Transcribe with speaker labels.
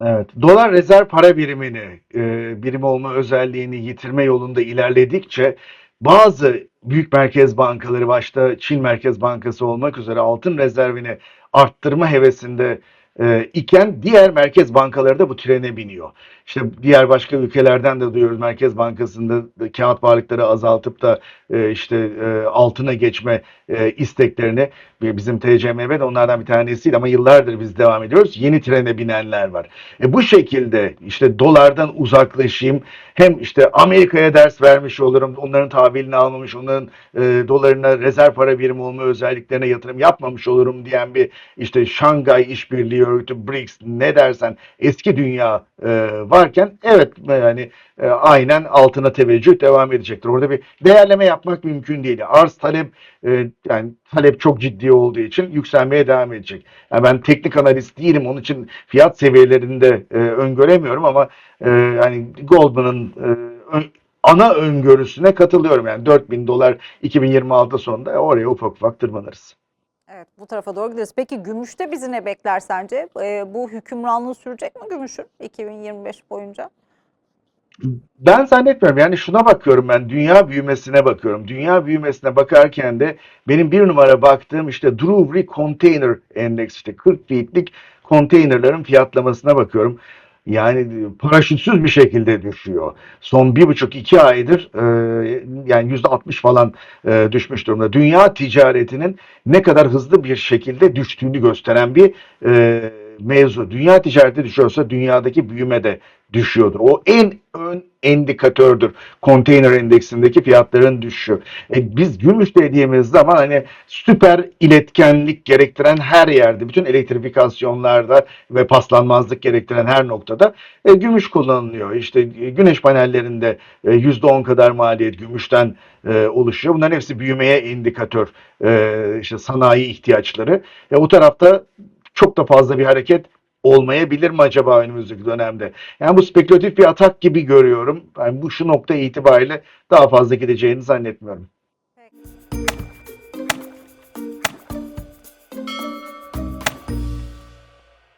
Speaker 1: Evet. Dolar rezerv para birimini, e, birim olma özelliğini yitirme yolunda ilerledikçe bazı büyük merkez bankaları başta Çin Merkez Bankası olmak üzere altın rezervini arttırma hevesinde e, iken diğer merkez bankaları da bu trene biniyor. İşte diğer başka ülkelerden de duyuyoruz Merkez Bankası'nda da kağıt varlıkları azaltıp da e, işte e, altına geçme e, isteklerini e, bizim TCMB de onlardan bir tanesiydi ama yıllardır biz devam ediyoruz. Yeni trene binenler var. E bu şekilde işte dolardan uzaklaşayım. Hem işte Amerika'ya ders vermiş olurum. Onların tahvilini almamış, onların e, dolarına rezerv para birimi olma özelliklerine yatırım yapmamış olurum diyen bir işte Şangay İşbirliği Örgütü, BRICS ne dersen eski dünya e, varken evet yani e, aynen altına teveccüh devam edecektir. Orada bir değerleme yapmak mümkün değil. Arz talep e, yani talep çok ciddi olduğu için yükselmeye devam edecek. Yani ben teknik analist değilim. Onun için fiyat seviyelerinde e, öngöremiyorum ama e, yani Goldman'ın e, ana öngörüsüne katılıyorum. Yani 4000 dolar 2026 sonunda oraya ufak ufak tırmanırız.
Speaker 2: Evet, bu tarafa doğru gideriz. Peki gümüşte bizi ne bekler sence? Ee, bu hükümranlığı sürecek mi gümüşün 2025 boyunca?
Speaker 1: Ben zannetmiyorum. Yani şuna bakıyorum ben. Dünya büyümesine bakıyorum. Dünya büyümesine bakarken de benim bir numara baktığım işte Drewry Container Endex işte 40 feet'lik konteynerların fiyatlamasına bakıyorum. Yani paraşütsüz bir şekilde düşüyor. Son bir buçuk iki aydır e, yani yüzde 60 falan e, düşmüş durumda. Dünya ticaretinin ne kadar hızlı bir şekilde düştüğünü gösteren bir e, mevzu. Dünya ticareti düşüyorsa dünyadaki büyüme de düşüyordur. O en ön indikatördür. Konteyner endeksindeki fiyatların düşüşü. E, biz gümüş dediğimiz zaman hani süper iletkenlik gerektiren her yerde, bütün elektrifikasyonlarda ve paslanmazlık gerektiren her noktada e, gümüş kullanılıyor. İşte e, güneş panellerinde e, %10 kadar maliyet gümüşten e, oluşuyor. Bunların hepsi büyümeye indikatör. E, işte sanayi ihtiyaçları. E, o tarafta çok da fazla bir hareket olmayabilir mi acaba önümüzdeki dönemde? Yani bu spekülatif bir atak gibi görüyorum. Yani bu şu nokta itibariyle daha fazla gideceğini zannetmiyorum.